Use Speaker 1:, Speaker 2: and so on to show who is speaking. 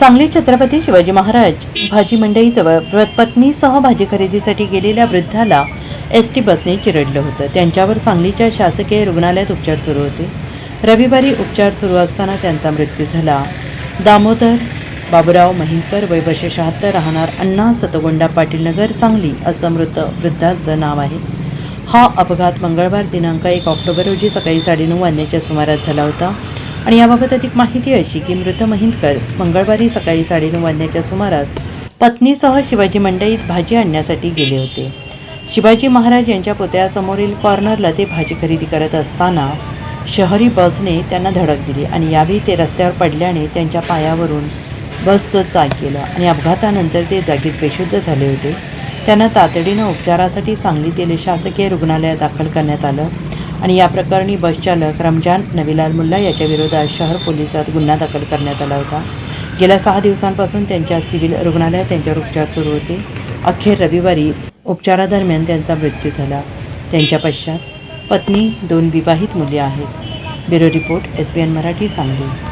Speaker 1: सांगली छत्रपती शिवाजी महाराज. भाजी मंडईजवळ व्र- पत्नीसह भाजी खरेदीसाठी गेलेल्या वृद्धाला एस टी बसने चिरडलं होतं. त्यांच्यावर सांगलीच्या शासकीय रुग्णालयात उपचार सुरू होते. रविवारी उपचार सुरू असताना त्यांचा मृत्यू झाला. दामोदर बाबुराव महिंकर वय वर्ष शहात्तर राहणार अण्णा सतगोंडा पाटील नगर सांगली असं मृत वृद्धाचं नाव आहे. हा अपघात मंगळवार दिनांक एक ऑक्टोबर रोजी सकाळी साडेनऊ वाजण्याच्या सुमारास झाला होता. आणि याबाबत अधिक माहिती अशी की मृत महिंदकर मंगळवारी सकाळी साडेनऊ वाजण्याच्या सुमारास पत्नीसह शिवाजी मंडईत भाजी आणण्यासाठी गेले होते. शिवाजी महाराज यांच्या पुतळ्यासमोरील कॉर्नरला ते भाजी खरेदी करत असताना शहरी बसने त्यांना धडक दिली आणि यावेळी ते रस्त्यावर पडल्याने त्यांच्या पायावरून बसचं चाक गेलं आणि अपघातानंतर ते जागीच बेशुद्ध झाले होते. त्यांना तातडीनं उपचारासाठी सांगलीतील शासकीय रुग्णालयात दाखल करण्यात आलं. आणि या प्रकरणी बसचालक रमजान नवीलाल मुल्ला याच्या विरोधात शहर पोलिसात गुन्हा दाखल करण्यात आला होता. गेल्या सहा दिवसांपासून त्यांच्या सिव्हिल रुग्णालयात त्यांच्यावर उपचार सुरू होते. अखेर रविवारी उपचारादरम्यान त्यांचा मृत्यू झाला. त्यांच्या पश्चात पत्नी दोन विवाहित मुले आहेत. Bureau report S B N Marathi Sangli.